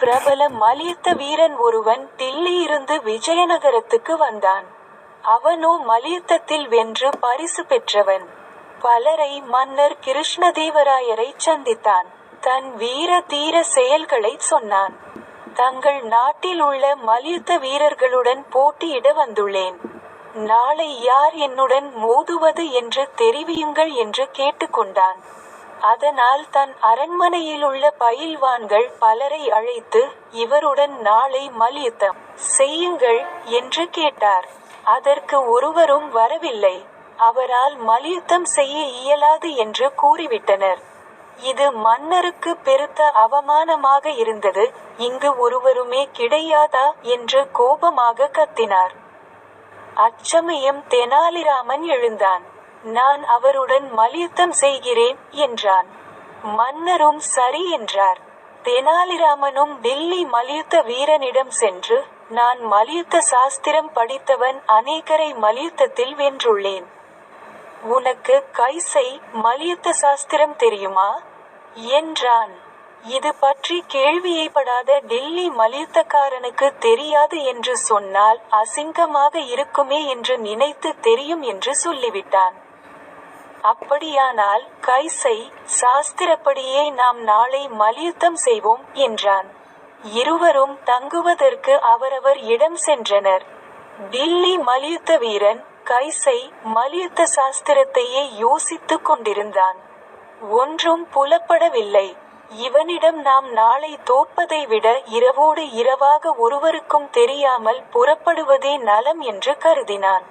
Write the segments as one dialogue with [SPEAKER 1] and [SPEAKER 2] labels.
[SPEAKER 1] பிரபல மல்யுத்த வீரன் ஒருவன் தில்லியிருந்து விஜயநகரத்துக்கு வந்தான். அவனோ மல்யுத்தத்தில் வென்று பரிசு பெற்றவன். பலரை மன்னர் கிருஷ்ணதேவராயரைச் சந்தித்தான். தன் வீர தீர செயல்களைச் சொன்னான். தங்கள் நாட்டில் உள்ள மல்யுத்த வீரர்களுடன் போட்டியிட வந்துள்ளேன். நாளை யார் என்னுடன் மோதுவது என்று தெரிவியுங்கள் என்று கேட்டுக்கொண்டான். அதனால் தன் அரண்மனையிலுள்ள பயில்வான்கள் பலரை அழைத்து இவருடன் நாளை மல்யுத்தம் செய்யுங்கள் என்று கேட்டார். அதற்கு ஒருவரும் வரவில்லை. அவரால் மல்யுத்தம் செய்ய இயலாது என்று கூறிவிட்டனர். இது மன்னருக்கு பெருத்த அவமானமாக இருந்தது இங்கு ஒருவருமே கிடையாதா என்று கோபமாக கத்தினார். அச்சமயம் தெனாலிராமன் எழுந்தான். நான் அவருடன் மல்யுத்தம் செய்கிறேன் என்றான். மன்னரும் சரி என்றார். தெனாலிராமனும் டில்லி மல்யுத்த வீரனிடம் சென்று நான் மல்யுத்த சாஸ்திரம் படித்தவன் அநேகரை மல்யுத்தத்தில் வென்றுள்ளேன். உனக்கு கைசை மல்யுத்த சாஸ்திரம் தெரியுமா? என்றான். இது பற்றி கேள்வியைப்படாத டெல்லி மல்யுத்தக்காரனுக்கு தெரியாது என்று சொன்னால் அசிங்கமாக இருக்குமே என்று நினைத்து தெரியும் என்று சொல்லிவிட்டான். அப்படியானால் கைசை சாஸ்திரப்படியே நாம் நாளை மல்யுத்தம் செய்வோம் என்றான். இருவரும் தங்குவதற்கு அவரவர் இடம் சென்றனர். டில்லி மல்யுத்த வீரன் கைசை மல்யுத்த சாஸ்திரத்தையே யோசித்துக் கொண்டிருந்தான். ஒன்றும் புலப்படவில்லை. இவனிடம் நாம் நாளை தோற்பதை விட இரவோடு இரவாக ஒருவருக்கும் தெரியாமல் புறப்படுவதே நலம் என்று கருதினான்.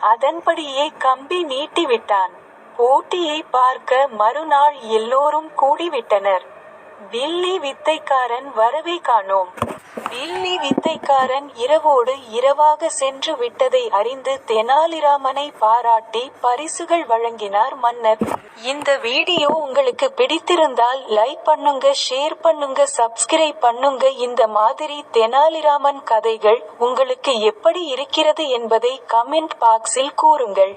[SPEAKER 1] அதன்படியே கம்பி நீட்டிவிட்டான். போட்டியை பார்க்க மறுநாள் எல்லோரும் கூடிவிட்டனர். வில்லி வித்தைக்காரன் வரவே காணோம். டில்லி வித்தைக்காரன் இரவோடு இரவாக சென்று விட்டதை அறிந்து தெனாலிராமனை பாராட்டி பரிசுகள் வழங்கினார் மன்னர். இந்த வீடியோ உங்களுக்கு பிடித்திருந்தால் லைக் பண்ணுங்க ஷேர் பண்ணுங்க சப்ஸ்கிரைப் பண்ணுங்க இந்த மாதிரி தெனாலிராமன் கதைகள் உங்களுக்கு எப்படி இருக்கிறது என்பதை கமெண்ட் பாக்ஸில் கூறுங்கள்.